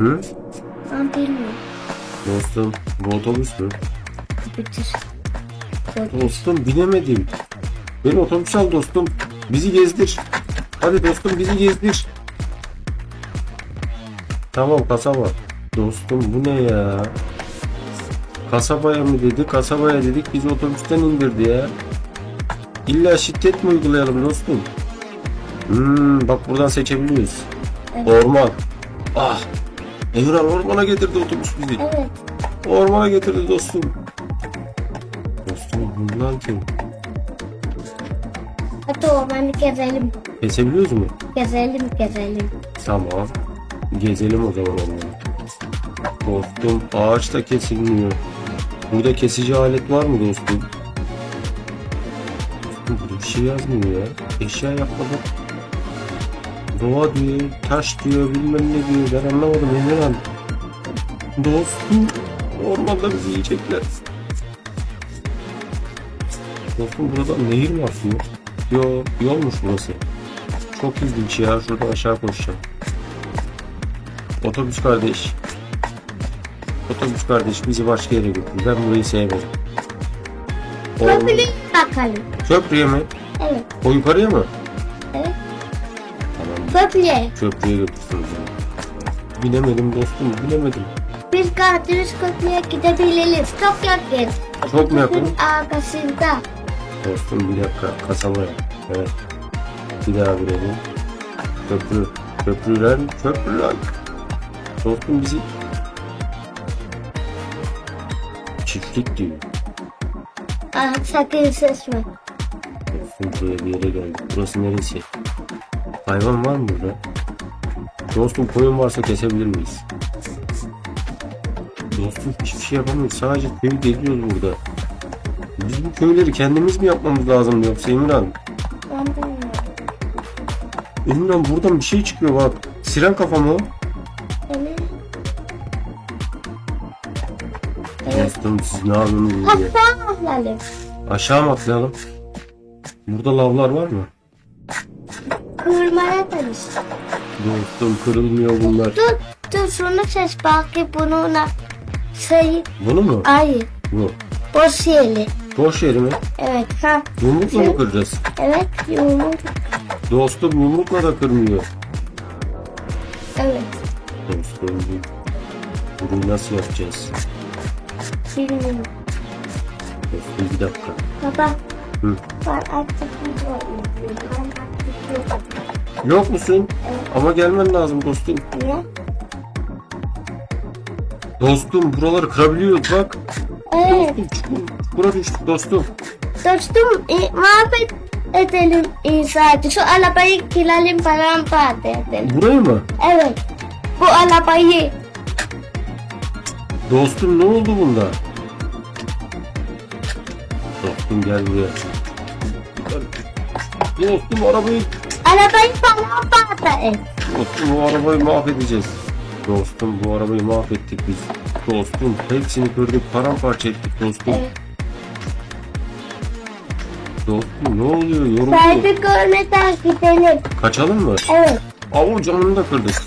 Hı? Ben bilmiyorum. Dostum bu otobüs mü? Bitir. Dostum binemedim. Beni otobüs al dostum. Bizi gezdir. Hadi dostum bizi gezdir. Tamam kasaba. Dostum bu ne ya? Kasabaya mı dedi? Kasabaya dedik bizi otobüsten indirdi ya. İlla şiddet mi uygulayalım dostum? Hmm, bak buradan seçebiliyoruz. Evet. Orman. Ah. Emirhan ormana getirdi otobüs bizi. Evet. Ormana getirdi dostum. Dostum bunlar kim? Hadi ormanı gezelim. Kesebiliyoruz mu? Gezelim gezelim. Tamam. Gezelim o zaman onları. Dostum ağaç da kesilmiyor. Burada kesici alet var mı dostum? Burada bir şey yazmıyor ya. Eşya yapmadık. Doğa diyor, taş diyor, bilmem ne diyor. Ben anlamadım Emirhan. Dostum ormanda bizi yiyecekler. Dostum burada nehir mi akıyor? Yo, yolmuş burası. Çok ilginç ya. Şuradan aşağı koşacağım. Otobüs kardeş. Otobüs kardeş bizi başka yere götür. Ben burayı sevmedim. Köprüye bakalım. Köprüye mi? Evet. O yukarıya mı? Köprüye. Köprüye götürsün o zaman. Binemedim dostum binemedim. Biz Karadeniz köprüye gidebiliriz. Çok yakın. Çok mu yakın? Arkasında. Dostum bir dakika kasabaya. Evet. Bir daha binelim. Köprü. Köprüler. Köprüler. Dostum bizi çiftlik diyor. Ah, sakın ses ver. Dostum buraya bir yere geldik. Burası neresi? Hayvan var mı burada? Dostum koyun varsa kesebilir miyiz? Dostum hiçbir şey yapamıyoruz. Sadece köyü geziyoruz burada. Biz bu köyleri kendimiz mi yapmamız lazım yoksa Emirhan? Ben bilmiyorum. Emirhan buradan bir şey çıkıyor bak. Siren kafa mı o? Evet. Dostum siz ne yapıyorsunuz burada? Hatta alalım. Aşağı mı atlayalım? Burada lavlar var mı? Kırmaya tanış. Dostum kırılmıyor bunlar. Dur, dur şunu ses belki bununla sayı. Bunu mu? Hayır. Bu. Boş yeri. Boş yeri mi? Evet. Ha. Yumrukla mı kıracağız? Evet. Yumur. Dostum yumrukla da kırmıyor. Evet. Dostum bu- bunu nasıl yapacağız? Bilmiyorum. Dostum bir dakika. Baba. Hı. Ben artık video izliyorum. Yok. Musun? Ama gelmen lazım dostum. Niye? Dostum buraları kırabiliyoruz bak. Evet. Dostum çukura düştük dostum. Dostum e, muhabbet edelim inşaatı. Şu arabayı kiralım paramparça edelim. Buraya mı? Evet. Bu arabayı. Dostum ne oldu bunda? Dostum gel buraya. Dostum arabayı Arabayı paramparça et. Dostum bu arabayı mahvedeceğiz. Dostum bu arabayı mahvettik biz. Dostum hepsini kırdık paramparça ettik dostum. Evet. Dostum ne oluyor yoruldu. Saygı görmeden gidelim. Kaçalım mı? Evet. Avu camını da kırdık.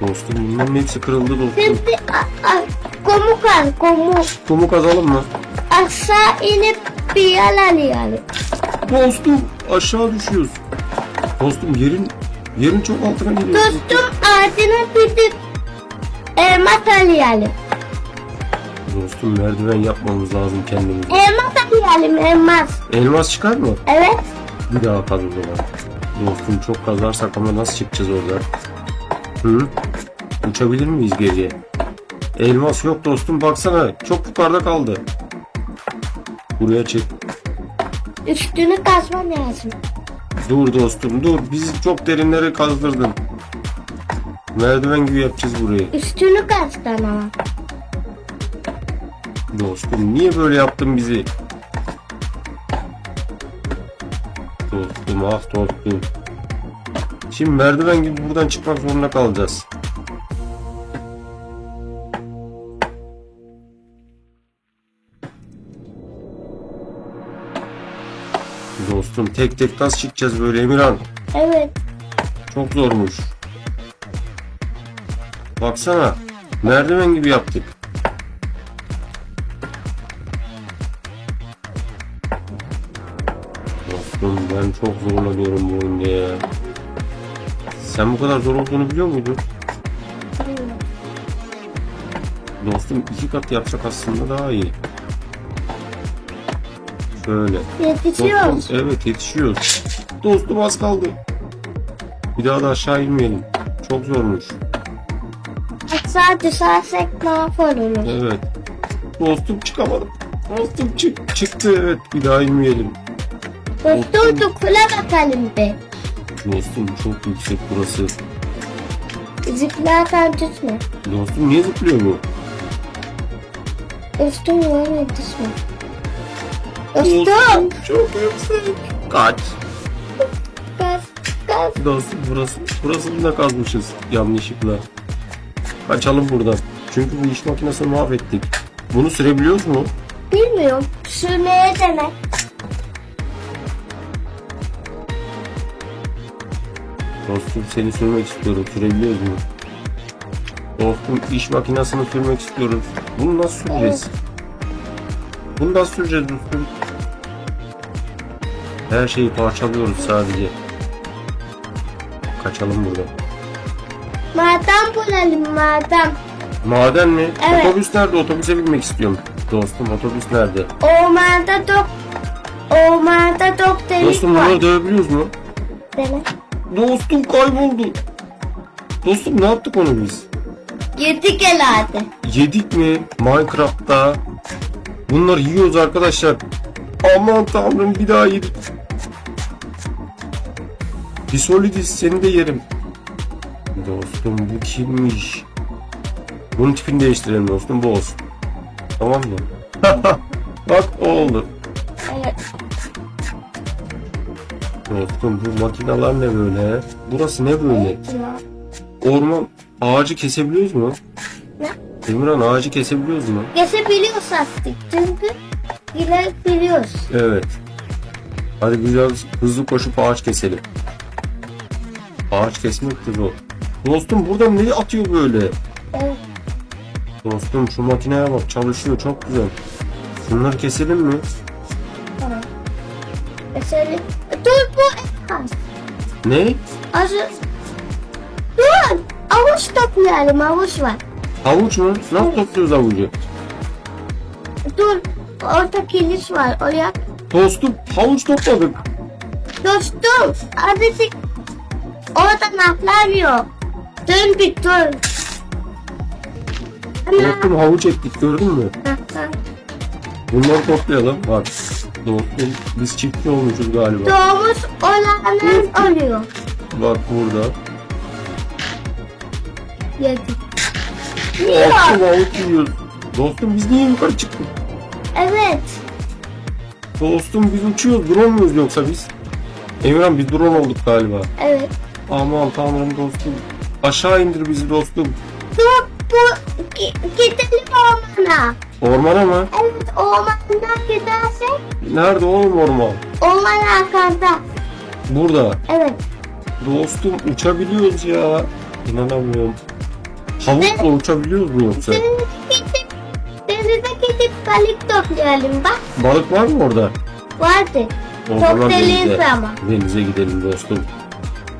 Dostum bunların hepsi kırıldı dostum. Şimdi komu kal komu. Kumu kazalım mı? Aşağı inip bir yer arayalım. Dostum aşağı düşüyoruz. Dostum yerin yerin çok altına geliyoruz. Dostum ağacına gidip elma arayalım. Dostum merdiven yapmamız lazım kendimize. Elma arayalım elmas. Elmas çıkar mı? Evet. Bir daha kaz o zaman. Dostum çok kazarsak ama nasıl çıkacağız oradan? Hı? Uçabilir miyiz geriye? Elmas yok dostum baksana çok yukarıda kaldı. Buraya çık. Üstünü kazman lazım. Dur dostum dur bizi çok derinlere kazdırdın. Merdiven gibi yapacağız burayı. Üstünü kazdan ama. Dostum niye böyle yaptın bizi? Dostum ah dostum. Şimdi merdiven gibi buradan çıkmak zorunda kalacağız. Dostum tek tek nasıl çıkacağız böyle Emirhan? Evet. Çok zormuş. Baksana. Merdiven gibi yaptık. Dostum ben çok zorlanıyorum bu oyunda ya. Sen bu kadar zor olduğunu biliyor muydun? Dostum iki kat yapsak aslında daha iyi. Şöyle. Yetişiyoruz. Dostum, evet yetişiyoruz. Dostum az kaldı. Bir daha da aşağı inmeyelim. Çok zormuş. Aşağı düşersek mahvoluruz. Evet. Dostum çıkamadım. Dostum çık çıktı evet bir daha inmeyelim. Dostum tukula bakalım be. Dostum çok yüksek burası. Zıplarken düşme. Dostum niye zıplıyor bu? Dostum öyle düşme. Dostum. çok yüksek. Kaç. Dostum burası burasını da kazmışız yanlışlıkla. Kaçalım buradan. Çünkü bu iş makinesini mahvettik. Bunu sürebiliyoruz mu? Bilmiyorum. Sürmeye demek. Dostum seni sürmek istiyorum. Sürebiliyoruz mu? Dostum iş makinesini sürmek istiyoruz. Bunu nasıl süreceğiz? Bunu nasıl süreceğiz dostum? Her şeyi parçalıyoruz sadece. Kaçalım buradan. Maden bulalım maden. Maden mi? Evet. Otobüs nerede? Otobüse binmek istiyorum. Dostum otobüs nerede? Ormanda dok Ormanda dok delik Dostum var. bunları dövebiliyoruz mu? Dene. Dostum kayboldu. Dostum ne yaptık onu biz? Yedik herhalde. Yedik mi Minecraft'ta? Bunları yiyoruz arkadaşlar. Aman tanrım bir daha yedik. Pisolidis seni de yerim. Dostum bu kimmiş? Bunun tipini değiştirelim dostum bu olsun. Tamam mı? Bak o oldu. Evet. Dostum bu makineler ne böyle? Burası ne böyle? Orman ağacı kesebiliyoruz mu? Ne? Emirhan ağacı kesebiliyoruz mu? Geçebiliyoruz artık çünkü. Evet. Hadi biraz hızlı koşup ağaç keselim. Ağaç kesmek de zor. Dostum burada ne atıyor böyle? Evet. Dostum şu makineye bak çalışıyor çok güzel. Şunları keselim mi? Tamam. Mesela dur bu az. Ne? Az. Dur. Avuç toplayalım avuç var. Havuç mu? Nasıl topluyoruz havucu? Dur. Orta kilis var. Oraya. Dostum havuç topladık. Dostum. Azıcık. Orada naklar yok. Dön bir. Ana. Dostum havuç ektik gördün mü? Bunları toplayalım. Bak dostum biz çiftçi olmuşuz galiba. Doğmuş olanlar oluyor. Bak burada. Yedik. Dostum havuç yiyoruz. Dostum biz niye yukarı çıktık? Evet. Dostum biz uçuyoruz. Drone muyuz yoksa biz? Emirhan biz drone olduk galiba. Evet. Aman tanrım dostum. Aşağı indir bizi dostum. Dur bu gi- gidelim ormana. Ormana mı? Evet ormandan gidersek Nerede oğlum orman? orman arkada. Burada. Evet. Dostum uçabiliyoruz ya. İnanamıyorum. Havukla uçabiliyoruz mu yoksa? Denize gidip balık toplayalım bak. Balık var mı orada? Vardı. O Çok deliyiz ama. denize gidelim dostum.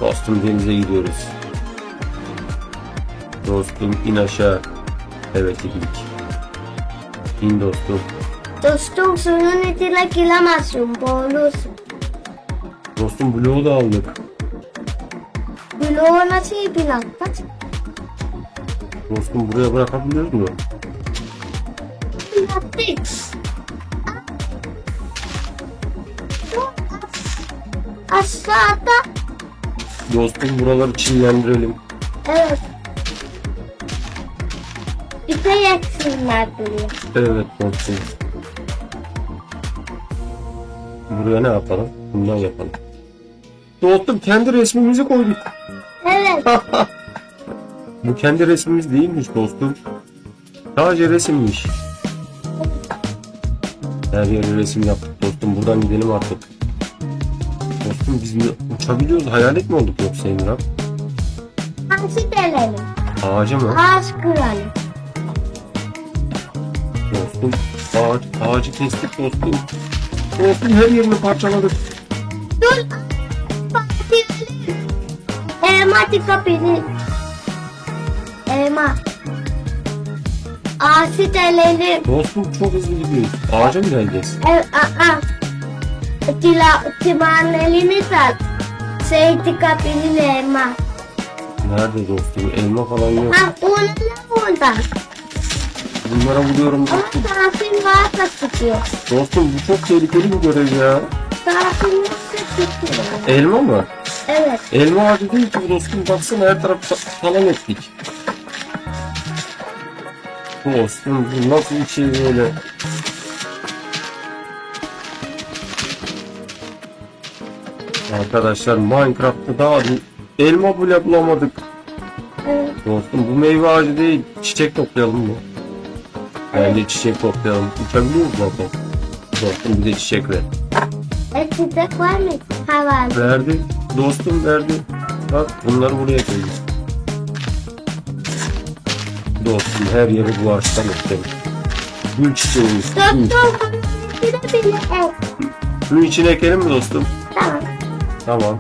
Dostum denize gidiyoruz. Dostum in aşağı. Evet indik. İn dostum. Dostum suyun içine giremezsin boğulursun. Dostum bloğu da aldık. Bloğu nasıl yapacağız? Dostum buraya bırakabiliyoruz mu? Yaptık. Aşağıda Dostum buraları çimlendirelim. Evet. Yesinler duruyor. Evet dostum. Buraya ne yapalım? Bundan yapalım. Dostum kendi resmimizi koyduk. Evet. Bu kendi resmimiz değilmiş dostum. Sadece resimmiş. Her yere resim yaptık dostum. Buradan gidelim artık. Dostum biz mi uçabiliyoruz? Hayalet mi olduk yoksa Emirhan? Hamsi denelim. Ağacı mı? Ağaç kıralım. Dostum ağaç, ağacı kestik dostum. Dostum her yerini parçaladık. Dur. Elma tıkapını. Elma. Ağaçı delelim. Dostum çok hızlı gidiyoruz. Ağaca mı geleceğiz? El, aa. Tila, timanelini sat. Şey tıkapını elma. Nerede dostum? Elma falan yok. Ha, onu burada? Bunlara vuruyorum. Ama tarafın varsa tutuyor. Dostum bu çok tehlikeli bir görev ya. Tarafın varsa tutuyor. Elma mı? Evet. Elma ağacı değil ki dostum. Baksana her taraf ta- talan ettik. Dostum bu nasıl bir şey böyle? Arkadaşlar Minecraft'ta daha elma bile bulamadık. Evet. Dostum bu meyve ağacı değil. Çiçek toplayalım mı? Bence çiçek toplayalım. Uçabiliyor muyuz zaten? Dostum bir de çiçek ver. E, çiçek var mı? Ha var. Verdi. Dostum verdi. Bak bunları buraya koyuyoruz. Dostum her yeri bu ağaçtan ekledim. Gül çiçeğimiz. Doktor. Suyun içine ekelim mi dostum? Tamam. Tamam.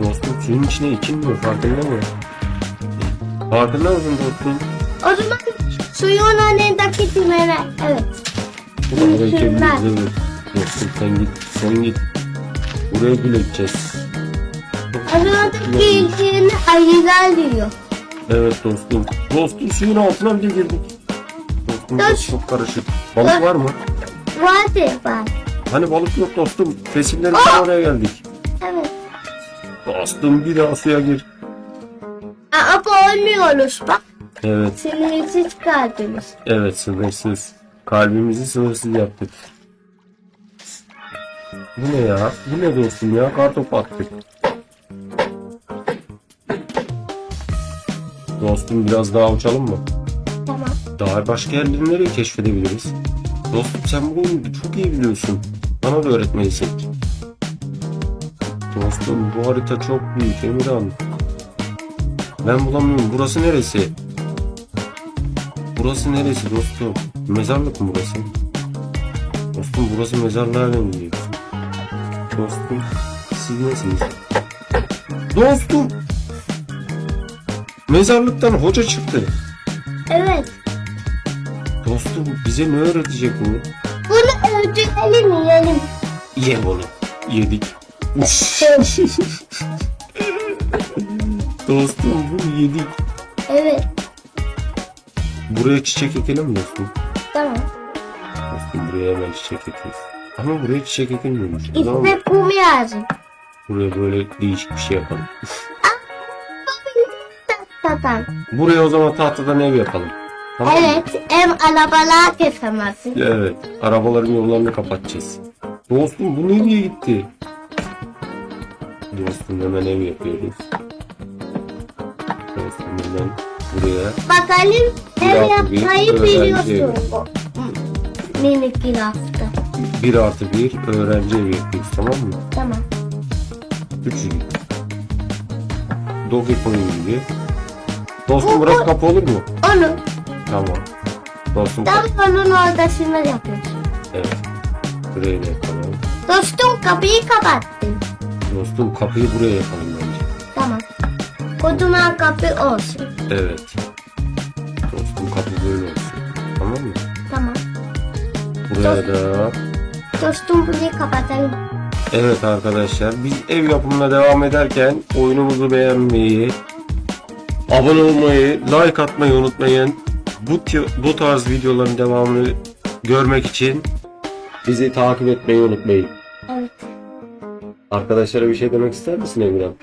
Dostum suyun içine ekilmiyor farkında mı? Farkında mısın dostum? O zaman suyun önündeki tümene. Evet. Bu da buraya Mükemmel. ekebiliriz evet. Dostum sen git. Sen git. Buraya gül ekeceğiz. Aradaki ilgini ayılar diyor. Evet dostum. Dostum suyun altına bile girdik. Dostum burası Dost- çok karışık. Balık var mı? Vardı var. Hani balık yok dostum. Fesillerin tam oraya geldik. Evet. Dostum bir daha suya gir. Aa boğulmuyoruz bak. Evet, Sinirsiz kaldınız. evet sınırsız. Kalbimizi sınırsız yaptık. Bu ne ya? Bu ne dostum ya? Kartopu attık. Dostum biraz daha uçalım mı? Tamam. Daha başka yerleri nereye keşfedebiliriz? Dostum sen bu oyunu çok iyi biliyorsun. Bana da öğretmelisin. Dostum bu harita çok büyük Emirhan. Ben bulamıyorum. Burası neresi? Burası neresi dostum? Mezarlık mı burası? Dostum burası mezarlığa benziyor. Dostum siz nesiniz? Dostum! Mezarlıktan hoca çıktı. Evet. Dostum bize ne öğretecek bu? Bunu öldürelim yiyelim. Ye bunu. Yedik. dostum bunu yedik. Evet. Buraya çiçek ekelim mi dostum? Tamam. Dostum buraya hemen çiçek ekeriz. Ama buraya çiçek ekilmiyormuş. İşte kum yazın. buraya böyle değişik bir şey yapalım. Tamam. Buraya o zaman tahtadan ev yapalım. Tamam mı? Evet. Ev arabalar kesemezsin. Evet. Arabaların yollarını kapatacağız. Dostum bu nereye gitti? Dostum hemen ev yapıyoruz. Dostum hemen buraya. Bakalım Bir ev artı bir yapmayı öğrenci biliyorsun. Hı. Minik kilafta. 1 artı 1 öğrenci evi yapıyoruz tamam mı? Tamam. Küçük. Dogecoin gibi. Dostum burası kapı olur mu? Onu Tamam. Dostum tam onun ortasına yapıyorsun. Evet. Buraya da yapalım. Dostum kapıyı kapattın. Dostum kapıyı buraya yapalım bence. Tamam. Kocaman kapı olsun. Evet. Dostum kapı böyle olsun. Tamam mı? Tamam. Buraya da Dostum burayı kapatalım. Evet arkadaşlar biz ev yapımına devam ederken oyunumuzu beğenmeyi, abone olmayı, like atmayı unutmayın. Bu, bu tarz videoların devamını görmek için bizi takip etmeyi unutmayın. Evet. Arkadaşlara bir şey demek ister misin Emirhan?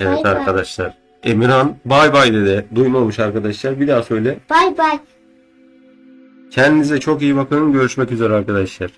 Evet bay. arkadaşlar. Emirhan bay bay dedi. Duymamış arkadaşlar. Bir daha söyle. Bay bay. Kendinize çok iyi bakın. Görüşmek üzere arkadaşlar.